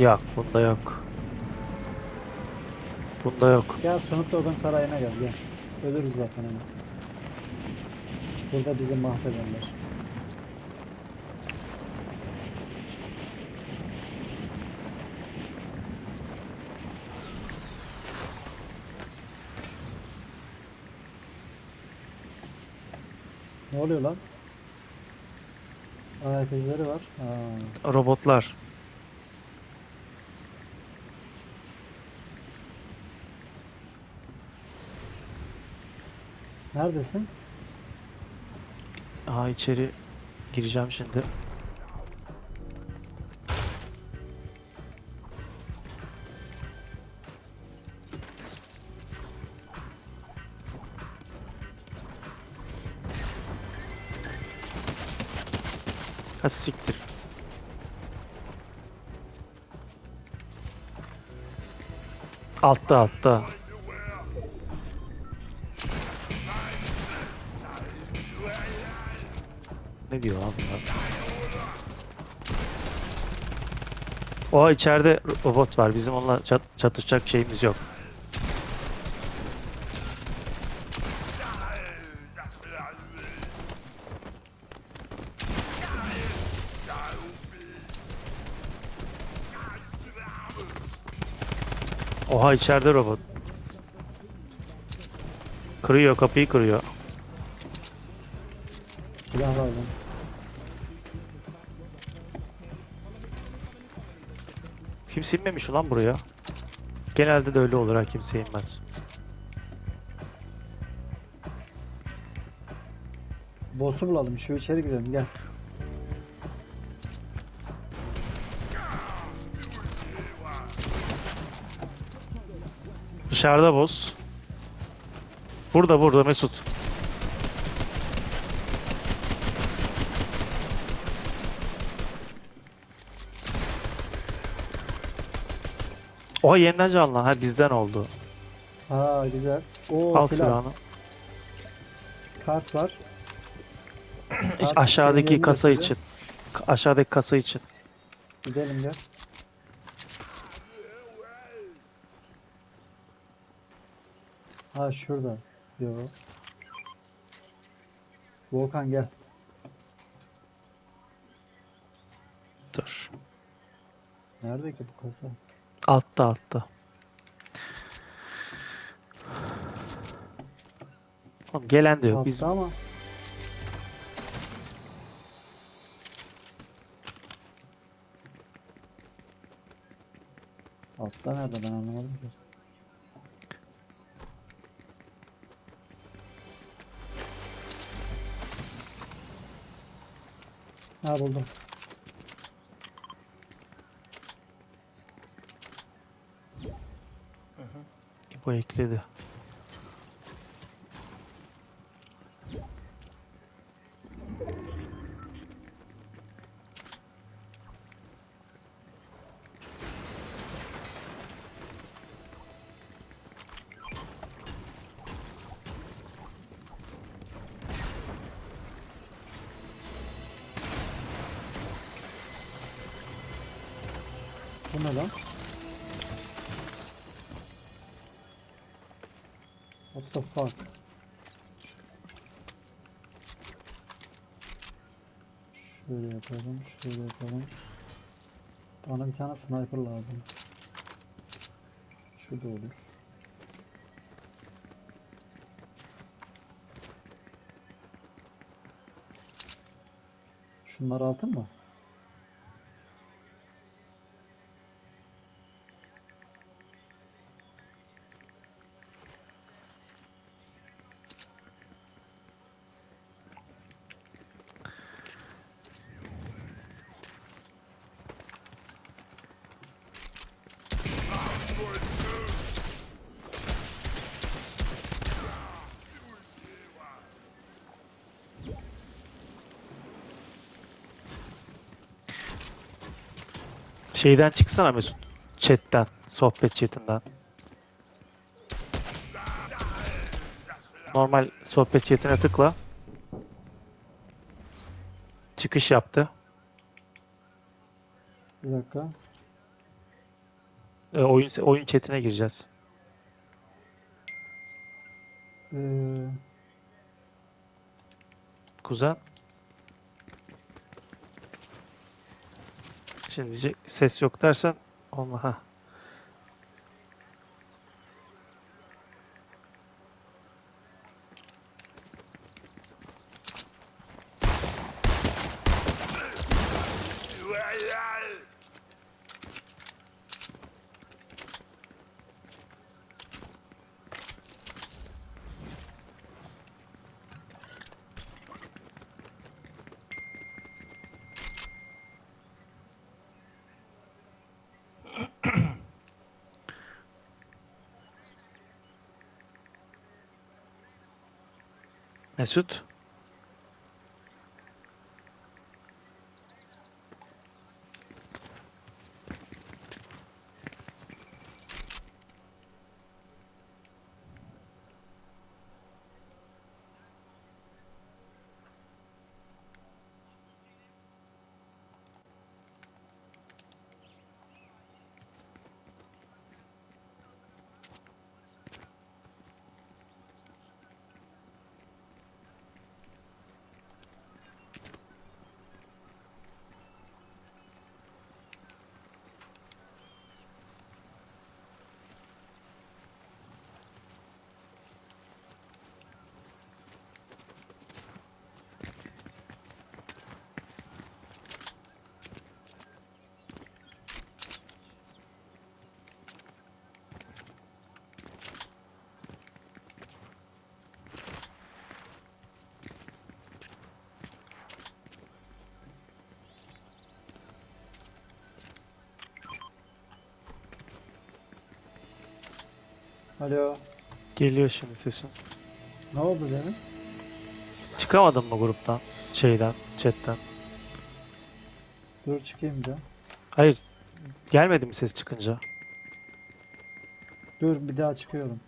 Yok bunda yok. Bunda yok. Gel Snoop sarayına gel gel. Ölürüz zaten hemen. Burada bizi mahvederler. Ne oluyor lan? İzleri var. Aa, Robotlar. Neredesin? Aha içeri gireceğim şimdi. Ha siktir. Altta altta. Diyor abi bunlar? O içeride robot var. Bizim onunla çat çatışacak şeyimiz yok. Oha içeride robot. Kırıyor kapıyı kırıyor. Kimse inmemiş ulan buraya. Genelde de öyle olur ha kimse inmez. Boss'u bulalım. Şu içeri girelim gel. Dışarıda boss. Burada burada Mesut. Oha yeniden canlı. Ha bizden oldu. Aa güzel. Oo Al silah. silahını. Kart var. Kart aşağıdaki kasa gösteriyor. için. Ka- Aşağıdaki kasa için. Gidelim gel. Ha şurada. Yo. Volkan gel. Dur. Nerede ki bu kasa? Altta altta. Oğlum gelen de yok. Biz Altta ama. Altta nerede ben anlamadım ki. Ha buldum. Bu ekledi. Bu ne lan? The fuck? Şöyle yapalım, şöyle yapalım. Bana bir tane sniper lazım. Şu olur. Şunlar altın mı? Şeyden çıksana Mesut. Chat'ten. Sohbet chat'inden. Normal sohbet chat'ine tıkla. Çıkış yaptı. Bir dakika. e, oyun oyun chatine gireceğiz. Ee, Kuzen. Şimdi diyecek ses yok dersen olma ha. Mesut. Alo. Geliyor şimdi sesin. Ne oldu demin? Çıkamadın mı gruptan? Şeyden, chatten. Dur çıkayım bir. Hayır. Gelmedi mi ses çıkınca? Dur bir daha çıkıyorum.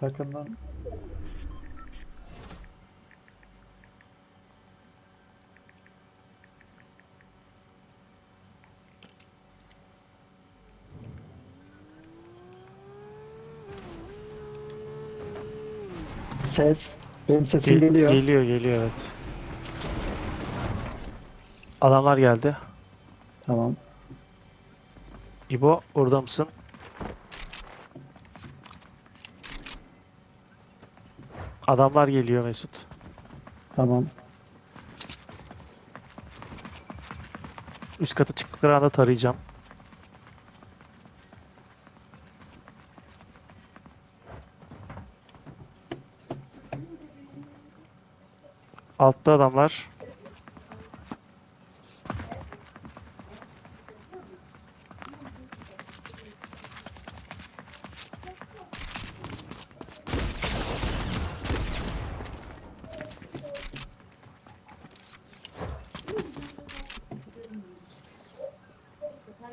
Takımdan Ses. Benim sesim Ge- geliyor. Geliyor, geliyor evet. Adamlar geldi. Tamam. İbo orada mısın? Adamlar geliyor Mesut. Tamam. Üst kata çıktıkları anda tarayacağım. Altta adamlar.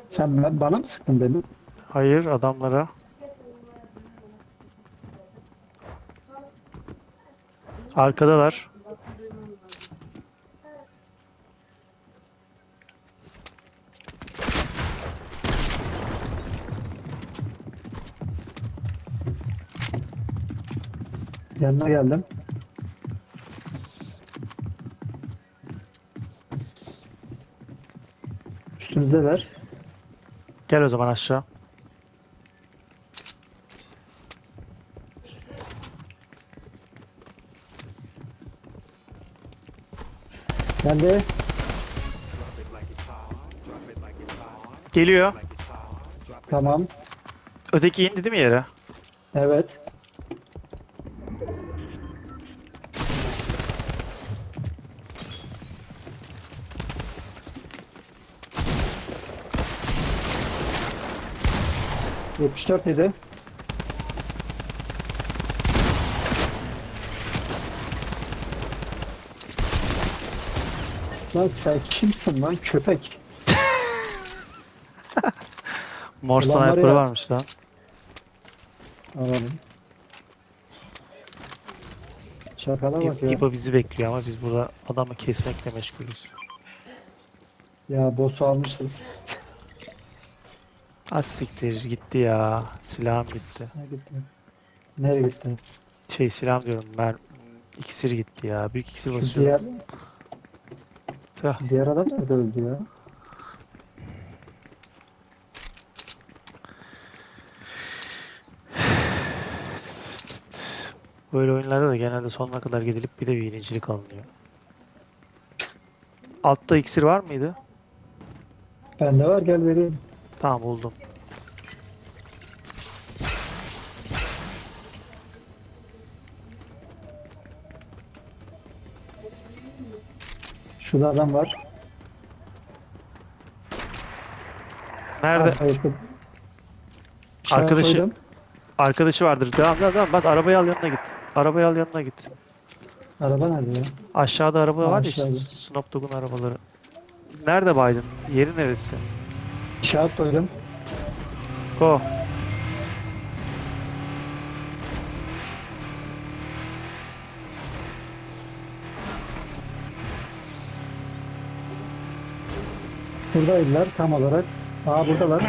Sen ben- bana mı sıktın beni? Hayır adamlara. Arkadalar. Yanına geldim. Üstümüzdeler. Gel o zaman aşağı. Geldi. Geliyor. Tamam. Öteki indi değil mi yere? Evet. Yetmiş dört yedi. Lan sen kimsin lan köpek? Mor Ulan var sniper ya. varmış lan. Alalım. Çakala bak ya. İbo bizi bekliyor ama biz burada adamı kesmekle meşgulüz. Ya boss'u almışız. Az siktir gitti ya. Silahım gitti. Ne gitti? Nereye gitti? Şey silahım diyorum ben. İksir gitti ya. Büyük iksir Şu basıyorum. diğer, Tüh. diğer adam nerede öldü ya? Böyle oyunlarda da genelde sonuna kadar gidilip bir de birincilik alınıyor. Altta iksir var mıydı? Bende var gel vereyim. Tamam buldum. Şurada adam var. Nerede? Arkadaşı. Arkadaşı- Arkadaşı vardır. Devam devam devam. Bak arabayı al yanına git. Arabayı al yanına git. Araba nerede ya? Aşağıda araba var ya işte. Snoop Dogg'un arabaları. Nerede Biden? Yeri neresi? İşaret koydum. Go. Buradaydılar tam olarak. Aa buradalar.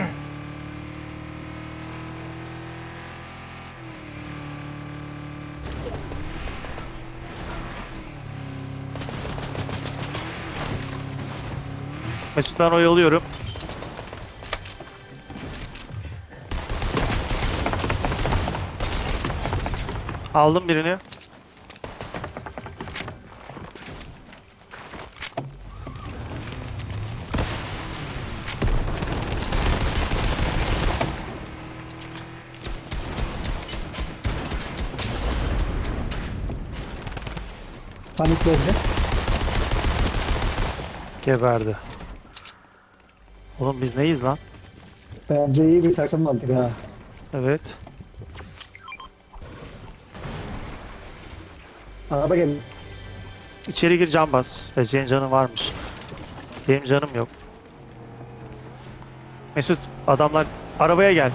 Mesut ben oyalıyorum. Aldım birini. Panikledi. Geberdi. Oğlum biz neyiz lan? Bence iyi bir takım aldık ha. Evet. Araba geldi. İçeri gir can bas. E, senin canın varmış. Benim canım yok. Mesut adamlar arabaya gel.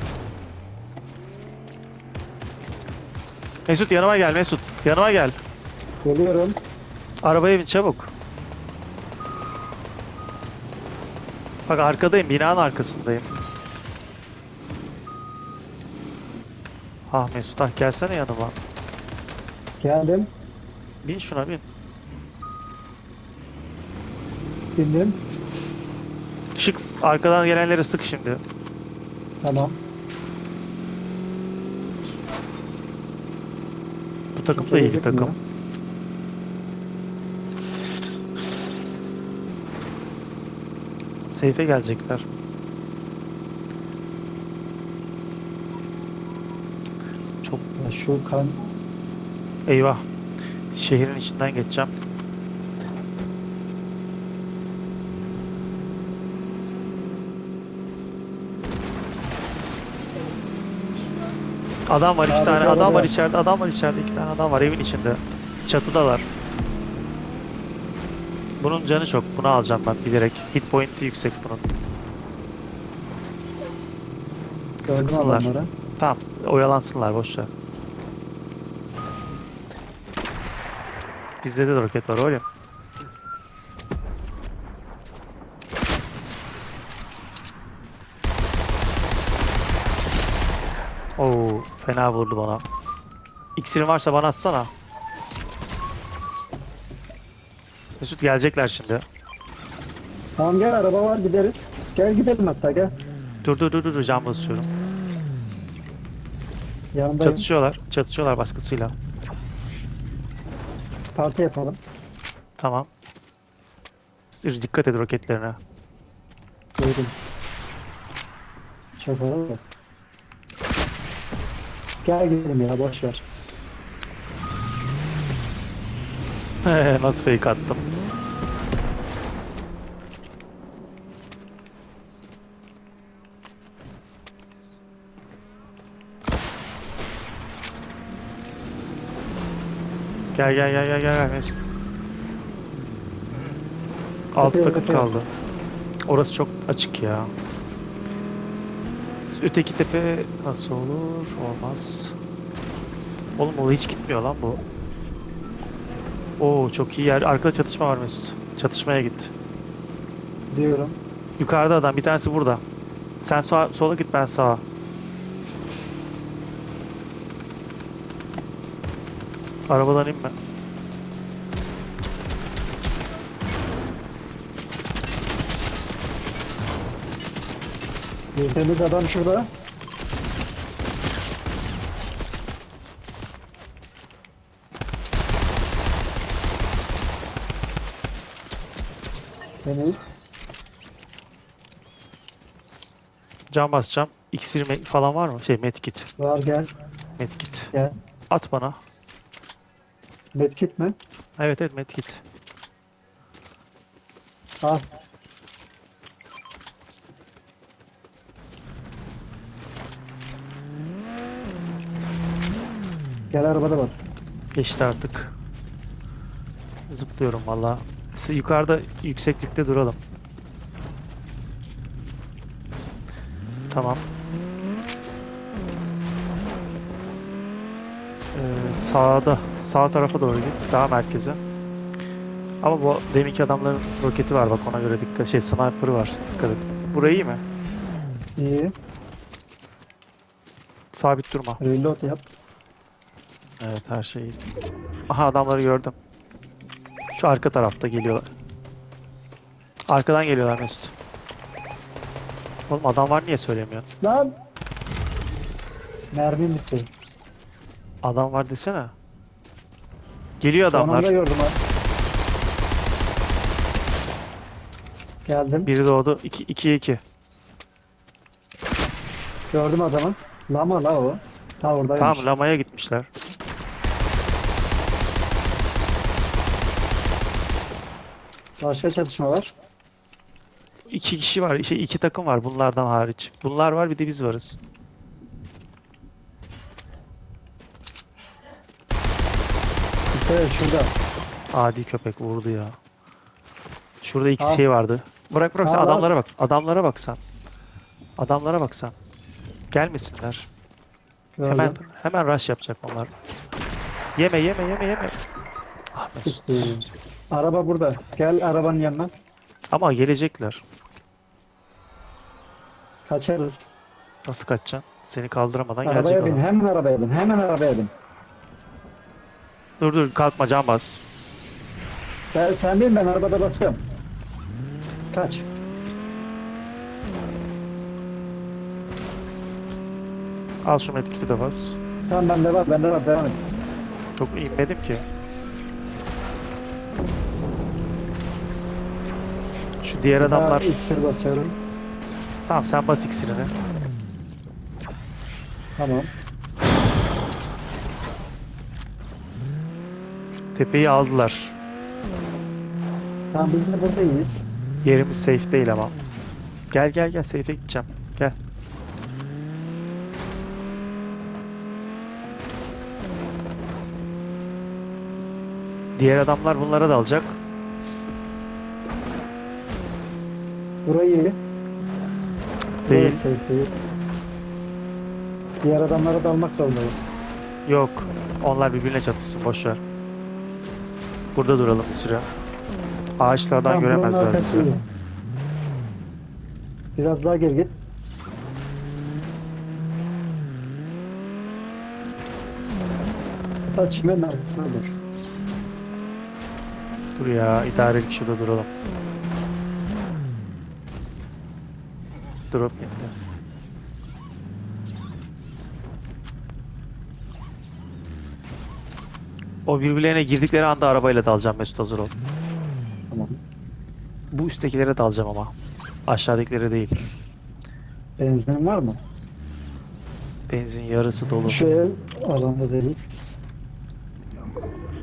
Mesut yanıma gel Mesut. Yanıma gel. Geliyorum. Arabaya bin çabuk. Bak arkadayım. Binanın arkasındayım. Ah Mesut ah gelsene yanıma. Geldim. Bin şuna bin. Bindim. Şık arkadan gelenleri sık şimdi. Tamam. Bu takım da iyi bir takım. Seyfe gelecekler. Çok Ya şu kan eyvah. Şehrin içinden geçeceğim. Adam var iki Sağdaki tane adam var içeride adam var içeride iki tane adam var evin içinde. Çatıdalar. Bunun canı çok. Bunu alacağım ben bilerek. Hit point'i yüksek bunun. gördüm Sıksınlar. adamları. Tamam, oyalansınlar boş Bizde de roket var oğlum. Oo, fena vurdu bana. İksirin varsa bana atsana. Mesut gelecekler şimdi. Tamam gel araba var gideriz. Gel gidelim hatta gel. Dur dur dur dur cam basıyorum. Yanındayım. Çatışıyorlar. Çatışıyorlar baskısıyla. Parti yapalım. Tamam. Dikkat et roketlerine. Duydum. Çakalım da. Gel gidelim ya boş ver. Nasıl fake attım? Gel gel gel gel gel gel. Altı takım kaldı. Orası çok açık ya. Öteki tepe nasıl olur? Olmaz. Oğlum o hiç gitmiyor lan bu. Oo çok iyi yer. Arkada çatışma var Mesut. Çatışmaya git. Gidiyorum. Yukarıda adam. Bir tanesi burada. Sen sola, sola git ben sağa. Arabadan inme. Temiz adam şurada. Temiz. Cam basacağım. İksir me- falan var mı? Şey medkit. Var gel. Medkit. Gel. At bana. Medkit mi? Evet evet medkit. Al. Gel arabada bas. Geçti artık. Zıplıyorum valla. Yukarıda yükseklikte duralım. Tamam. Ee, sağda, sağ tarafa doğru git. Daha merkeze. Ama bu deminki adamların roketi var bak ona göre dikkat. Şey sniper'ı var. Dikkat et. Burayı iyi mi? İyi. Sabit durma. Reload yap. Evet her şey iyi. Aha adamları gördüm. Şu arka tarafta geliyorlar. Arkadan geliyorlar Mesut. Oğlum adam var niye söylemiyorsun? Lan! Mermim bitti. Adam var desene. Geliyor adamlar. Sonunda gördüm ha. Geldim. Biri doğdu. 2 2 2. Gördüm adamı. Lama la o. Ha oradaymış. Tamam lamaya gitmişler. Başka çatışma var. İki kişi var. Şey iki takım var bunlardan hariç. Bunlar var bir de biz varız. Evet şurada. Adi köpek vurdu ya. Şurada iki şey vardı. Bırak bırak sen adamlara bak. Adamlara bak sen. Adamlara bak sen. Gelmesinler. Gördüm. Hemen hemen rush yapacak onlar. Yeme yeme yeme yeme. Ah. Araba burada. Gel arabanın yanına. Ama gelecekler. Kaçarız. Nasıl kaçacaksın? Seni kaldıramadan Arabaya gelecek bin. adam. Hemen arabaya bin. Hemen arabaya bin. Dur dur kalkma can bas. Sen, sen bin ben arabada basıyorum. Kaç. Al şu medkiti de bas. Tamam bende var. Bende var. Devam et. Çok inmedim ki. Şu diğer adamlar... İksir basıyorum. Tamam sen bas iksirini. Tamam. Tepeyi aldılar. Tamam biz de buradayız. Yerimiz safe değil ama. Gel gel gel safe'e gideceğim. Gel. Diğer adamlar bunlara da alacak. Burayı. Değil. Diğer adamlara dalmak zorundayız. Yok. Onlar birbirine çatışsın boş ver. Burada duralım bir süre. Ağaçlardan Tamam, buranın göremezler bizi. Biraz daha geri git. Hatta çimenin arkasına dur. Dur ya idarelik şurada duralım. Drop indi. O birbirlerine girdikleri anda arabayla dalacağım Mesut hazır ol. Tamam. Bu üsttekilere dalacağım ama. Aşağıdakilere değil. Benzinin var mı? Benzin yarısı dolu. Şu ev alanda değil.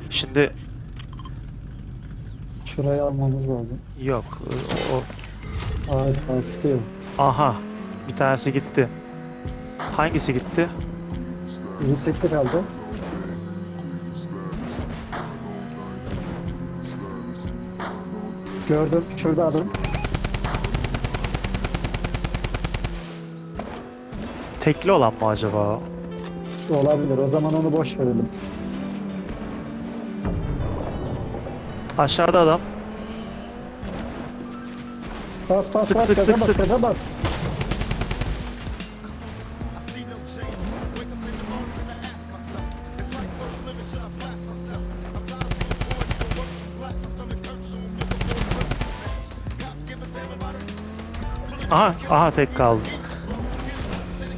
Şimdi Şurayı almamız lazım. yok. O, o- Ağaç aha. Bir tanesi gitti. Hangisi gitti? Yüksekte kaldı. Gördüm. Şurada adam. Tekli olan mı acaba? Olabilir. O zaman onu boş verelim. Aşağıda adam. Bas bas Sık, bas sık, gaza sık, bas sık. gaza bas. Aha, aha tek kaldı.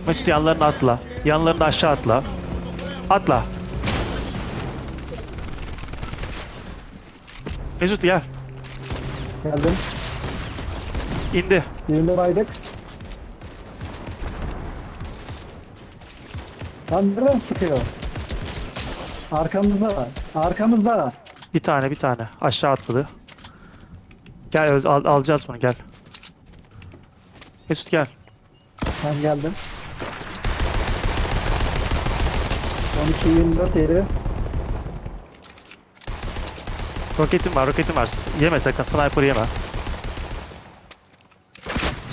Mesut yanlarına atla. Yanlarına aşağı atla. Atla. Mesut gel. Geldim. İndi. Birini baydık. Lan nereden sıkıyor? Arkamızda var. Arkamızda. Bir tane bir tane. Aşağı atladı. Gel al- alacağız bunu gel. Mesut gel. Ben geldim. 12 24 yeri. Roketim var roketim var. Yeme sakın sniper yeme.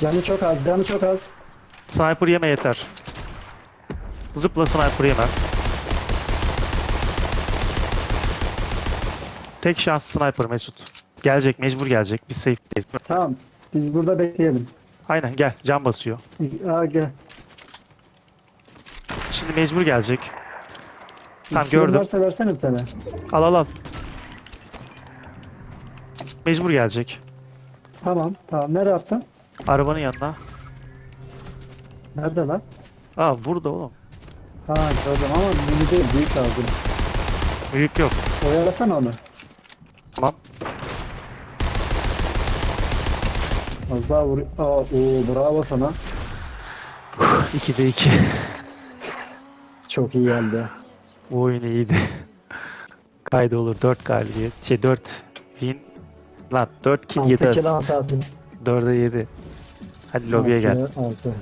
Canı çok az, canı çok az. Sniper yeme yeter. Zıpla sniper yeme. Tek şans sniper Mesut. Gelecek mecbur gelecek. Biz safe'deyiz. Tamam. Biz burada bekleyelim. Aynen gel can basıyor. Aa, gel. Şimdi mecbur gelecek. Tamam İksirin gördüm. varsa versene bir tane. Al al al. Mecbur gelecek. Tamam, tamam. Nereye attın? Arabanın yanına. Nerede lan? Aa burada oğlum. Ha gördüm ama mini değil, büyük lazım. Büyük yok. Oyalasana onu. Tamam. Az daha vur. Aa, oo, bravo sana. 2'de 2. Çok iyi geldi. Bu oyun iyiydi. Kaydı olur 4 galibiyet. Şey 4 win. Lan 4 kill 7 6 kill asist. asasız. 4'e 7. Hadi lobiye gel. 6.